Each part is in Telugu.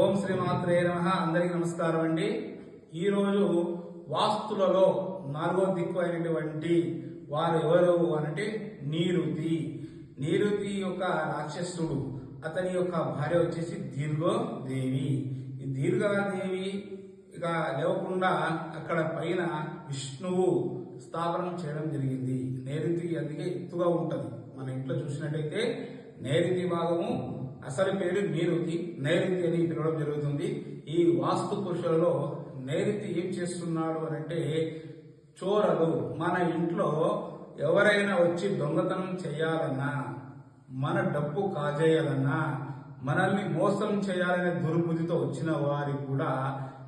ఓం శ్రీ మాత్రే నమ. అందరికీ నమస్కారం అండి. ఈరోజు వాస్తులలో నాలుగో దిక్కు అయినటువంటి వారు ఎవరు అనంటే నీరుతి. నీరుతి యొక్క రాక్షసుడు. అతని యొక్క భార్య వచ్చేసి దీర్ఘోదేవి. ఈ దీర్ఘదేవి ఇక లేవకుండా అక్కడ పైన విష్ణువు స్థాపనం చేయడం జరిగింది. నైరుతి అందుకే ఎత్తుగా ఉంటుంది. మన ఇంట్లో చూసినట్టయితే నైరుతి భాగము అసలు పేరు నీరుతి నైరుతి అని పిలవడం జరుగుతుంది. ఈ వాస్తు పురుషులలో నైరుతి ఏం చేస్తున్నాడు అని అంటే చోరలు మన ఇంట్లో ఎవరైనా వచ్చి దొంగతనం చేయాలన్నా మన డబ్బు కాజేయాలన్నా మనల్ని మోసం చేయాలనే దుర్బుద్ధితో వచ్చిన వారి కూడా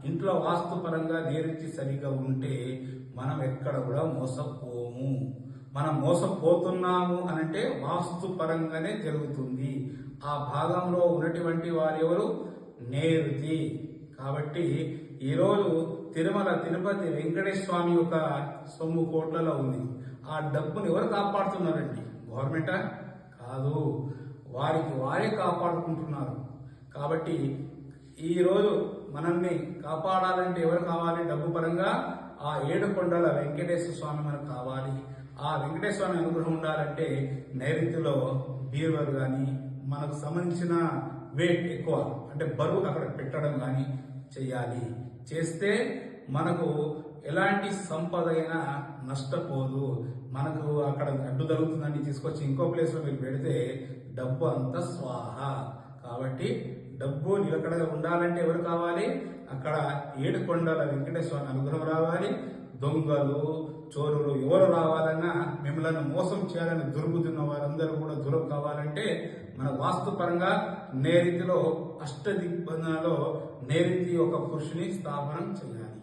ఇంట్లో వాస్తుపరంగా నేరుచి సరిగా ఉంటే మనం ఎక్కడ కూడా మోసపోము. మనం మోసపోతున్నాము అనంటే వాస్తు పరంగానే జరుగుతుంది. ఆ భాగంలో ఉన్నటువంటి వారు ఎవరు నేరుతి. కాబట్టి ఈరోజు తిరుమల తిరుపతి వెంకటేశ్వర స్వామి యొక్క సొమ్ము కోట్లలో ఉంది. ఆ డబ్బుని ఎవరు కాపాడుతున్నారండి? గవర్నమెంటా కాదు. వారికి వారే కాపాడుకుంటున్నారు. కాబట్టి ఈ రోజు మనల్ని కాపాడాలంటే ఎవరు కావాలి? డబ్బు పరంగా ఆ ఏడు కొండల వెంకటేశ్వర స్వామి మనకు కావాలి. ఆ వెంకటేశ్వర స్వామి అనుగ్రహం ఉండాలంటే నైరుతిలో బీరువారు కానీ మనకు సంబంధించిన వెయిట్ ఎక్కువ అంటే బరువు అక్కడ పెట్టడం కానీ చేయాలి. చేస్తే మనకు ఎలాంటి సంపద అయినా నష్టపోదు. మనకు అక్కడ అడ్డు తగులుతుందని తీసుకొచ్చి ఇంకో ప్లేస్లో మీరు పెడితే డబ్బు అంతా స్వాహ. కాబట్టి డబ్బు నిలకడగా ఉండాలంటే ఎవరు కావాలి? అక్కడ ఏడు కొండల వెంకటేశ్వర అనుగ్రహం రావాలి. దొంగలు చోరులు ఎవరు రావాలన్నా మిమ్మల్ని మోసం చేయాలని దొరుకుతున్న వారందరూ కూడా దూరం కావాలంటే మన వాస్తుపరంగా నేరీతిలో అష్ట దిగ్బంధనలో నేరీతి ఒక పురుషుని స్థాపనం చేయాలి.